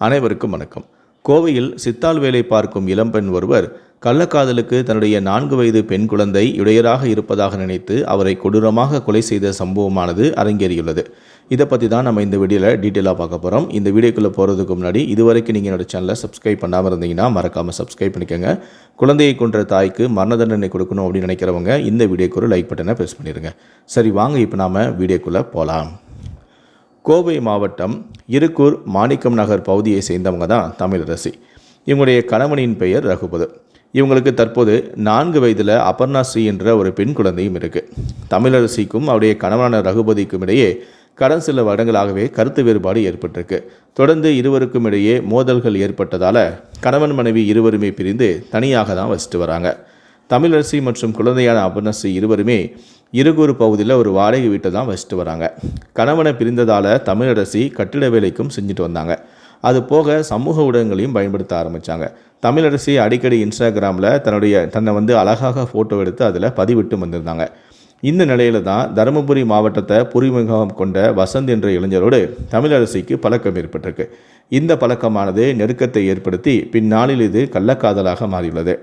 அனைவருக்கும் வணக்கம். கோவையில் சித்தால் வேலை பார்க்கும் இளம்பெண் ஒருவர் கள்ளக்காதலுக்கு தன்னுடைய நான்கு வயது பெண் குழந்தை இடையராக இருப்பதாக நினைத்து அவரை கொடூரமாக கொலை செய்த சம்பவமானது அரங்கேறியுள்ளது. இதை பற்றி தான் நம்ம இந்த வீடியோவில் டீட்டெயிலாக பார்க்க போகிறோம் இந்த வீடியோக்குள்ளே போகிறதுக்கு முன்னாடி இதுவரைக்கும் நீங்கள் என்னோடய சேனலை சப்ஸ்கிரைப் பண்ணாமல் இருந்தீங்கன்னா மறக்காமல் சப்ஸ்கிரைப் பண்ணிக்கோங்க. குழந்தையை கொன்ற தாய்க்கு மரண தண்டனை கொடுக்கணும் அப்படின்னு நினைக்கிறவங்க இந்த வீடியோக்கு ஒரு லைக் பட்டனை ப்ரெஸ் பண்ணிடுங்க சரி வாங்க இப்போ நாம் வீடியோக்குள்ளே போகலாம் கோவை மாவட்டம் இருக்கூர் மாணிக்கம் நகர் பகுதியை சேர்ந்தவங்க தான் தமிழரசி. இவங்களுடைய கணவனின் பெயர் ரகுபது. இவங்களுக்கு தற்போது நான்கு வயதில் அபர்ணா ஸ்ரீ என்ற ஒரு பெண் குழந்தையும் இருக்குது தமிழரசிக்கும் அவருடைய கணவனான ரகுபதிக்கும் இடையே கடந்த சில வருடங்களாகவே கருத்து வேறுபாடு ஏற்பட்டிருக்கு. தொடர்ந்து இருவருக்கும் இடையே மோதல்கள் ஏற்பட்டதால் கணவன் மனைவி இருவருமே பிரிந்து தனியாக தான் வசித்து வராங்க. தமிழரசி மற்றும் குழந்தையான அபர்ணஸ்ரீ இருவருமே இருகூர் பகுதியில் ஒரு வாடகை வீட்டை தான் வசித்து வராங்க. கணவனை பிரிந்ததால் தமிழரசி கட்டிட வேலைக்கும் செஞ்சுட்டு வந்தாங்க. அது போக சமூக ஊடகங்களையும் பயன்படுத்த ஆரம்பித்தாங்க தமிழரசி அடிக்கடி இன்ஸ்டாகிராமில் தன்னுடைய தன்னை வந்து அழகாக ஃபோட்டோ எடுத்து அதில் பதிவிட்டு வந்திருந்தாங்க. இந்த நிலையில தான் தருமபுரி மாவட்டத்தை புரிமுகம் கொண்ட வசந்த் என்ற இளைஞரோடு தமிழரசிக்கு பழக்கம் ஏற்பட்டிருக்கு. இந்த பழக்கமானது நெருக்கத்தை ஏற்படுத்தி பின்னாளில் இது கள்ளக்காதலாக மாறியுள்ளது.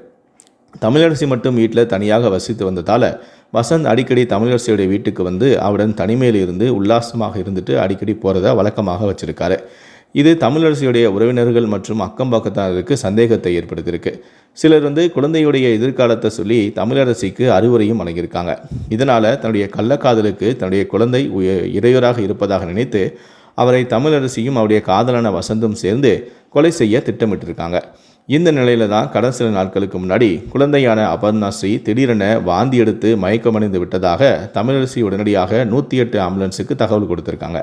தமிழரசி மட்டும் வீட்டில் தனியாக வசித்து வந்ததால் வசந்த் அடிக்கடி தமிழரசியுடைய வீட்டுக்கு வந்து அவருடன் தனிமையில் இருந்து உல்லாசமாக இருந்துட்டு அடிக்கடி போகிறத வழக்கமாக வச்சிருக்காரு. இது தமிழரசியுடைய உறவினர்கள் மற்றும் அக்கம் பக்கத்தாருக்கு சந்தேகத்தை ஏற்படுத்தியிருக்கு. சிலர் வந்து குழந்தையுடைய எதிர்காலத்தை சொல்லி தமிழரசிக்கு அறிவுரையும் வழங்கியிருக்காங்க. இதனால் தன்னுடைய கள்ளக்காதலுக்கு தன்னுடைய குழந்தை உய- இடையூறாக இருப்பதாக நினைத்து அவரை தமிழரசியும் அவருடைய காதலான வசந்தும் சேர்ந்து கொலை செய்ய திட்டமிட்டிருக்காங்க. இந்த நிலையில தான் கடந்த சில நாட்களுக்கு முன்னாடி குழந்தையான அபர்ணா ஸ்ரீ திடீரென வாந்தி எடுத்து மயக்கமடைந்து விட்டதாக தமிழரசி உடனடியாக நூற்றி எட்டு ஆம்புலன்ஸுக்கு தகவல் கொடுத்திருக்காங்க.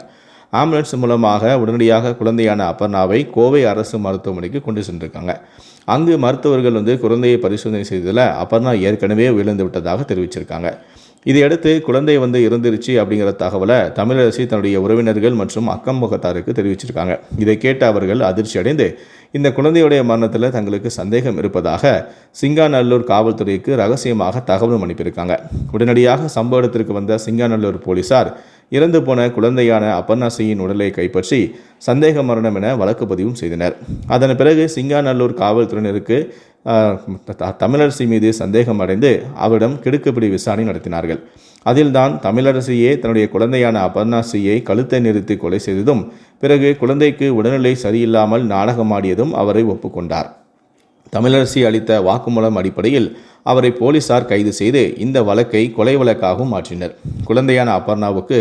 ஆம்புலன்ஸ் மூலமாக உடனடியாக குழந்தையான அபர்ணாவை கோவை அரசு மருத்துவமனைக்கு கொண்டு சென்றிருக்காங்க. அங்கு மருத்துவர்கள் வந்து குழந்தையை பரிசோதனை செய்ததில் அபர்ணா ஏற்கனவே விழுந்து விட்டதாக தெரிவிச்சிருக்காங்க. இதையடுத்து குழந்தை வந்து இறந்துருச்சு அப்படிங்கிற தகவலை தமிழரசி தன்னுடைய உறவினர்கள் மற்றும் அக்கம்பகத்தாருக்கு தெரிவிச்சிருக்காங்க. இதை கேட்ட அவர்கள் அதிர்ச்சி அடைந்து இந்த குழந்தையுடைய மரணத்தில் தங்களுக்கு சந்தேகம் இருப்பதாக சிங்காநல்லூர் காவல்துறைக்கு ரகசியமாக தகவலும் அனுப்பியிருக்காங்க. உடனடியாக சம்பவ இடத்திற்கு வந்த சிங்காநல்லூர் போலீசார் இறந்து போன குழந்தையான அப்பர்ணாசியின் உடலை கைப்பற்றி சந்தேக மரணம் என வழக்கு பதிவும் செய்தனர். அதன் பிறகு சிங்காநல்லூர் காவல்துறையினருக்கு தமிழரசி மீது சந்தேகம் அடைந்து அவரிடம் கிடுக்குப்பிடி விசாரணை நடத்தினார்கள். அதில்தான் தமிழரசியே தன்னுடைய குழந்தையான அபர்ணாசியை கழுத்தை நிறுத்தி கொலை செய்ததும் பிறகு குழந்தைக்கு உடல்நிலை சரியில்லாமல் நாடகமாடியதும் அவரை ஒப்புக்கொண்டார். தமிழரசி அளித்த வாக்குமூலம் அடிப்படையில் அவரை போலீசார் கைது செய்து இந்த வழக்கை கொலை வழக்காகவும் மாற்றினர். குழந்தையான அபர்ணாவுக்கு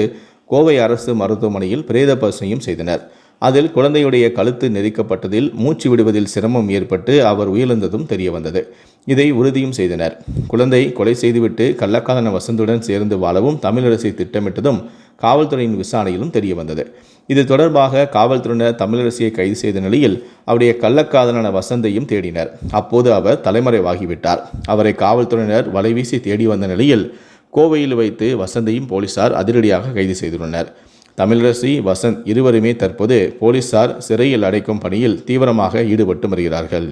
கோவை அரசு மருத்துவமனையில் பிரேத பரிசனையும் செய்தனர். அதில் குழந்தையுடைய கழுத்து நெரிக்கப்பட்டதில் மூச்சு விடுவதில் சிரமம் ஏற்பட்டு அவர் உயிரிழந்ததும் தெரியவந்தது. இதை உறுதியும் செய்தனர். குழந்தை கொலை செய்துவிட்டு கள்ளக்காதன வசந்துடன் சேர்ந்து வாழவும் தமிழரசை திட்டமிட்டதும் காவல்துறையின் விசாரணையிலும் தெரியவந்தது. இது தொடர்பாக காவல்துறையினர் தமிழரசியை கைது செய்த நிலையில் அவருடைய கள்ளக்காதலான வசந்தையும் தேடினர். அப்போது அவர் தலைமறைவாகிவிட்டார். அவரை காவல்துறையினர் வலைவீசி தேடி வந்த நிலையில் கோவையில் வைத்து வசந்தையும் போலீசார் அதிரடியாக கைது செய்துள்ளனர். தமிழரசி வசந்த் இருவருமே தற்போது போலீசார் சிறையில் அடைக்கும் பணியில் தீவிரமாக ஈடுபட்டு வருகிறார்கள்.